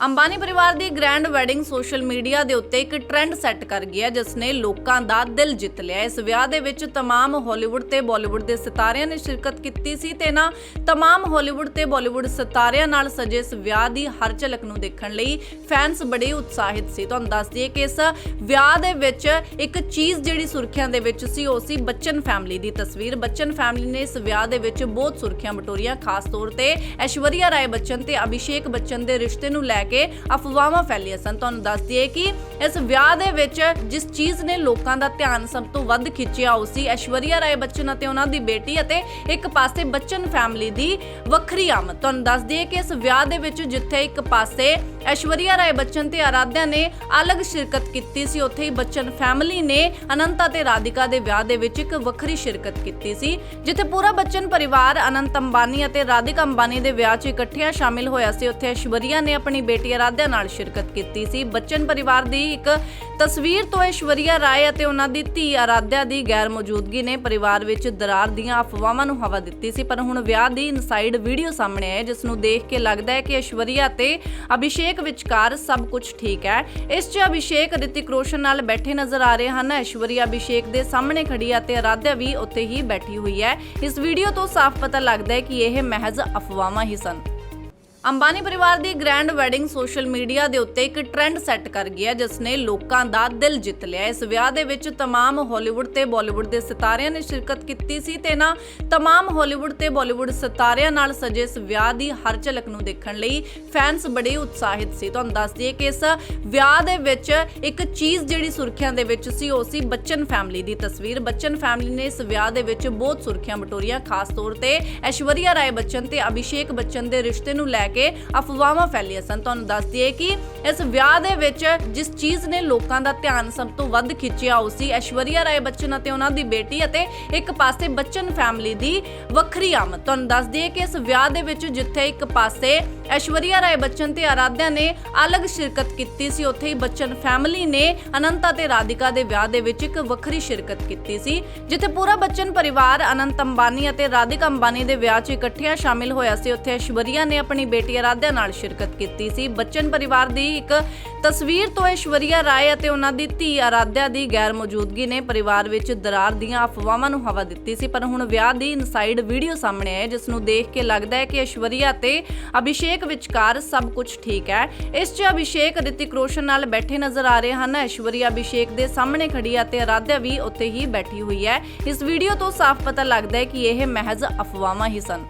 ਅੰਬਾਨੀ ਪਰਿਵਾਰ ਦੀ grand wedding social media ਦੇ ਉੱਤੇ ਇੱਕ ਟ੍ਰੈਂਡ ਸੈੱਟ ਕਰ ਗਿਆ ਜਿਸ ਨੇ ਲੋਕਾਂ ਦਾ ਦਿਲ ਜਿੱਤ ਲਿਆ ਇਸ ਵਿਆਹ ਦੇ ਵਿੱਚ तमाम ਹਾਲੀਵੁੱਡ ਤੇ ਬਾਲੀਵੁੱਡ ਦੇ ਸਿਤਾਰਿਆਂ ਨੇ ਸ਼ਿਰਕਤ ਕੀਤੀ ਸੀ ਤੇ ਨਾ तमाम ਹਾਲੀਵੁੱਡ ਤੇ ਬਾਲੀਵੁੱਡ ਸਿਤਾਰਿਆਂ ਨਾਲ ਸਜੇ ਇਸ ਵਿਆਹ ਦੀ ਹਰ ਝਲਕ ਨੂੰ ਦੇਖਣ ਲਈ ਫੈਨਸ ਬੜੇ ਉਤਸ਼ਾਹਿਤ ਸੀ ਤੁਹਾਨੂੰ ਦੱਸ ਦਈਏ ਕਿ ਇਸ ਵਿਆਹ ਦੇ ਵਿੱਚ ਇੱਕ ਚੀਜ਼ ਜਿਹੜੀ ਸੁਰਖੀਆਂ ਦੇ ਵਿੱਚ ਸੀ ਉਹ ਸੀ ਬੱਚਨ ਫੈਮਿਲੀ ਦੀ ਤਸਵੀਰ ਬੱਚਨ ਫੈਮਿਲੀ ਨੇ ਇਸ ਵਿਆਹ ਦੇ ਵਿੱਚ ਬਹੁਤ ਸੁਰਖੀਆਂ ਬਟੋਰੀਆਂ ਖਾਸ ਤੌਰ ਤੇ ਐਸ਼ਵਰੀਆ ਰਾਏ ਬੱਚਨ ਤੇ ਅਭਿਸ਼ੇਕ ਬੱਚਨ ਦੇ ਰਿਸ਼ਤੇ ਨੂੰ ਲੈ ਕੇ ਅਫਵਾਹਾਂ ਫੈਲੀਆਂ ਸਨ। ਤੁਹਾਨੂੰ ਦੱਸ ਦਈਏ ਕਿ ਇਸ ਵਿਆਹ ਦੇ ਵਿੱਚ ਜਿਸ ਚੀਜ਼ ਨੇ ਲੋਕਾਂ ਦਾ ਧਿਆਨ ਸਭ ਤੋਂ ਵੱਧ ਖਿੱਚਿਆ, ਉਹ ਸੀ ਐਸ਼ਵਰੀਆ ਰਾਏ ਬੱਚਨ ਅਤੇ ਉਹਨਾਂ ਦੀ ਬੇਟੀ ਅਤੇ ਇੱਕ ਪਾਸੇ ਬੱਚਨ ਫੈਮਿਲੀ ਦੀ ਵੱਖਰੀ ਆਮਦ। ਤੁਹਾਨੂੰ ਦੱਸ ਦਈਏ ਕਿ ਇਸ ਵਿਆਹ ਦੇ ਵਿੱਚ ਜਿੱਥੇ ਇੱਕ ਪਾਸੇ ਐਸ਼ਵਰੀਆ ਰਾਏ ਬੱਚਨ ਤੇ ਆਰਾਧਿਆ ਨੇ ਅਲੱਗ ਸ਼ਿਰਕਤ ਕੀਤੀ ਸੀ, ਉੱਥੇ ਹੀ ਬੱਚਨ ਫੈਮਿਲੀ ਨੇ ਅਨੰਤਾ ਤੇ ਰਾਧਿਕਾ ਦੇ ਵਿਆਹ ਦੇ ਵਿੱਚ ਇੱਕ ਵੱਖਰੀ ਸ਼ਿਰਕਤ ਕੀਤੀ ਸੀ, ਜਿੱਥੇ ਪੂਰਾ ਬੱਚਨ ਪਰਿਵਾਰ ਅਨੰਤ ਅੰਬਾਨੀ ਅਤੇ ਰਾਧਿਕਾ ਅੰਬਾਨੀ ਦੇ ਵਿਆਹ 'ਚ ਇਕੱਠਿਆਂ ਸ਼ਾਮਿਲ ਹੋਇਆ ਸੀ। ਉੱਥੇ ਐਸ਼ਵਰੀਆ ਨੇ ਆਪਣੀ ਬੇਟੀ ਆਰਾਧਿਆ ਨਾਲ ਸ਼ਿਰਕਤ ਕੀਤੀ ਸੀ। ਬੱਚਨ ਪਰਿਵਾਰ ਦੀ ਇੱਕ ਤਸਵੀਰ ਤੋਂ ਐਸ਼ਵਰੀਆ ਰਾਏ ਅਤੇ ਉਹਨਾਂ ਦੀ ਧੀ ਆਰਾਧਿਆ ਦੀ ਗੈਰ ਮੌਜੂਦਗੀ ਨੇ ਪਰਿਵਾਰ ਵਿੱਚ ਦਰਾਰ ਦੀਆਂ ਅਫਵਾਹਾਂ ਨੂੰ ਹਵਾ ਦਿੱਤੀ ਸੀ। ਪਰ ਹੁਣ ਵਿਆਹ ਦੀ ਇਨਸਾਈਡ ਵੀਡੀਓ ਸਾਹਮਣੇ ਆਈ ਜਿਸ ਨੂੰ ਦੇਖ ਕੇ ਲੱਗਦਾ ਹੈ ਕਿ ਐਸ਼ਵਰੀਆ ਤੇ ਅਭਿਸ਼ੇਕ ਵਿਚਕਾਰ ਸਭ ਕੁਝ ਠੀਕ ਹੈ। ਇਸ 'ਚ ਅਭਿਸ਼ੇਕ ਰਿਤਿਕ ਰੋਸ਼ਨ ਨਾਲ ਬੈਠੇ ਨਜ਼ਰ ਆ ਰਹੇ ਹਨ। ਐਸ਼ਵਰੀਆ ਅਭਿਸ਼ੇਕ ਦੇ ਸਾਹਮਣੇ ਖੜੀ ਹੈ ਤੇ ਆਰਾਧਿਆ ਵੀ ਉੱਥੇ ਹੀ ਬੈਠੀ ਹੋਈ ਹੈ। ਇਸ ਵੀਡੀਓ ਤੋਂ ਸਾਫ਼ ਪਤਾ ਲੱਗਦਾ ਹੈ ਕਿ ਇਹ ਮਹਿਜ਼ ਅਫਵਾਹਾਂ ਹੀ ਸਨ। ਅੰਬਾਨੀ ਪਰਿਵਾਰ ਦੀ ਗ੍ਰੈਂਡ ਵੈਡਿੰਗ ਸੋਸ਼ਲ ਮੀਡੀਆ ਦੇ ਉੱਤੇ ਇੱਕ ਟ੍ਰੈਂਡ ਸੈੱਟ ਕਰ ਗਿਆ ਜਿਸ ਨੇ ਲੋਕਾਂ ਦਾ ਦਿਲ ਜਿੱਤ ਲਿਆ ਇਸ ਵਿਆਹ ਦੇ ਵਿੱਚ तमाम ਹਾਲੀਵੁੱਡ ਤੇ ਬਾਲੀਵੁੱਡ ਦੇ ਸਿਤਾਰਿਆਂ ਨੇ ਸ਼ਿਰਕਤ ਕੀਤੀ ਸੀ ਤੇ ਨਾ तमाम ਹਾਲੀਵੁੱਡ ਤੇ ਬਾਲੀਵੁੱਡ ਸਿਤਾਰਿਆਂ ਨਾਲ ਸਜੇ ਇਸ ਵਿਆਹ ਦੀ ਹਰ ਝਲਕ ਨੂੰ ਦੇਖਣ ਲਈ ਫੈਨਸ ਬੜੇ ਉਤਸ਼ਾਹਿਤ ਸੀ ਤੁਹਾਨੂੰ ਦੱਸ ਦਈਏ ਕਿ ਇਸ ਵਿਆਹ ਦੇ ਵਿੱਚ ਇੱਕ ਚੀਜ਼ ਜਿਹੜੀ ਸੁਰਖੀਆਂ ਦੇ ਵਿੱਚ ਸੀ ਉਹ ਸੀ ਬੱਚਨ ਫੈਮਿਲੀ ਦੀ ਤਸਵੀਰ ਬੱਚਨ ਫੈਮਿਲੀ ਨੇ ਇਸ ਵਿਆਹ ਦੇ ਵਿੱਚ ਬਹੁਤ ਸੁਰਖੀਆਂ ਬਟੋਰੀਆਂ ਖਾਸ ਤੌਰ ਤੇ ਐਸ਼ਵਰੀਆ ਰਾਏ ਬੱਚਨ ਤੇ ਅਭਿਸ਼ੇਕ ਬੱਚਨ ਦੇ ਰਿਸ਼ਤੇ ਨੂੰ ਲੈ ਕੇ ਅਫਵਾਹਾਂ ਫੈਲੀਆਂ ਸਨ। ਤੁਹਾਨੂੰ ਦੱਸ ਦਈਏ ਕਿ ਇਸ ਵਿਆਹ ਦੇ ਵਿੱਚ ਜਿਸ ਚੀਜ਼ ਨੇ ਲੋਕਾਂ ਦਾ ਧਿਆਨ ਸਭ ਤੋਂ ਵੱਧ ਖਿੱਚਿਆ, ਉਹ ਸੀ ਐਸ਼ਵਰੀਆ ਰਾਏ ਬੱਚਨ ਅਤੇ ਉਹਨਾਂ ਦੀ ਬੇਟੀ ਅਤੇ ਇੱਕ ਪਾਸੇ ਬੱਚਨ ਫੈਮਿਲੀ ਦੀ ਵੱਖਰੀ ਆਮਦ। ਤੁਹਾਨੂੰ ਦੱਸ ਦਈਏ ਕਿ ਇਸ ਵਿਆਹ ਦੇ ਵਿੱਚ ਜਿੱਥੇ ਇੱਕ ਪਾਸੇ ਐਸ਼ਵਰੀਆ ਰਾਏ ਬੱਚਨ ਤੇ ਆਰਾਧਿਆ ਨੇ ਅਲੱਗ ਸ਼ਿਰਕਤ ਕੀਤੀ ਸੀ, ਉੱਥੇ ਹੀ ਬੱਚਨ ਫੈਮਿਲੀ ਨੇ ਅਨੰਤਾ ਤੇ ਰਾਧਿਕਾ ਦੇ ਵਿਆਹ ਦੇ ਵਿੱਚ ਇੱਕ ਵੱਖਰੀ ਸ਼ਿਰਕਤ ਕੀਤੀ ਸੀ, ਜਿੱਥੇ ਪੂਰਾ ਬੱਚਨ ਪਰਿਵਾਰ ਅਨੰਤ ਅੰਬਾਨੀ ਅਤੇ ਰਾਧਿਕਾ ਅੰਬਾਨੀ ਦੇ ਵਿਆਹ 'ਚ ਇਕੱਠਿਆਂ ਸ਼ਾਮਿਲ ਹੋਇਆ ਸੀ। ਉੱਥੇ ਐਸ਼ਵਰੀਆ ਨੇ ਆਪਣੀ ਬੇਟੀ ਆਰਾਧਿਆ ਨਾਲ ਸ਼ਿਰਕਤ ਕੀਤੀ ਸੀ। ਬੱਚਨ ਪਰਿਵਾਰ ਦੀ ਇੱਕ ਤਸਵੀਰ ਤੋਂ ਐਸ਼ਵਰੀਆ ਰਾਏ ਅਤੇ ਉਹਨਾਂ ਦੀ ਧੀ ਆਰਾਧਿਆ ਦੀ ਗੈਰ ਮੌਜੂਦਗੀ ਨੇ ਪਰਿਵਾਰ ਵਿੱਚ ਦਰਾਰ ਦੀਆਂ ਅਫਵਾਹਾਂ ਨੂੰ ਹਵਾ ਦਿੱਤੀ ਸੀ। ਪਰ ਹੁਣ ਵਿਆਹ ਦੀ ਇਨਸਾਈਡ ਵੀਡੀਓ ਸਾਹਮਣੇ ਆਈ ਜਿਸ ਨੂੰ ਦੇਖ ਕੇ ਲੱਗਦਾ ਹੈ ਕਿ ਐਸ਼ਵਰੀਆ ਤੇ ਅਭਿਸ਼ੇਕ ਵਿਚਕਾਰ ਸਭ ਕੁਝ ਠੀਕ ਹੈ। ਇਸ 'ਚ ਅਭਿਸ਼ੇਕ ਰਿਤਿਕ ਰੋਸ਼ਨ ਨਾਲ ਬੈਠੇ ਨਜ਼ਰ ਆ ਰਹੇ ਹਨ। ਐਸ਼ਵਰੀਆ ਅਭਿਸ਼ੇਕ ਦੇ ਸਾਹਮਣੇ ਖੜੀ ਅਤੇ ਤੇ ਆਰਾਧਿਆ ਵੀ ਉੱਥੇ ਹੀ ਬੈਠੀ ਹੋਈ ਹੈ। ਇਸ ਵੀਡੀਓ ਤੋਂ ਸਾਫ਼ ਪਤਾ ਲੱਗਦਾ ਹੈ ਕਿ ਇਹ ਮਹਿਜ਼ ਅਫਵਾਹਾਂ ਹੀ ਸਨ।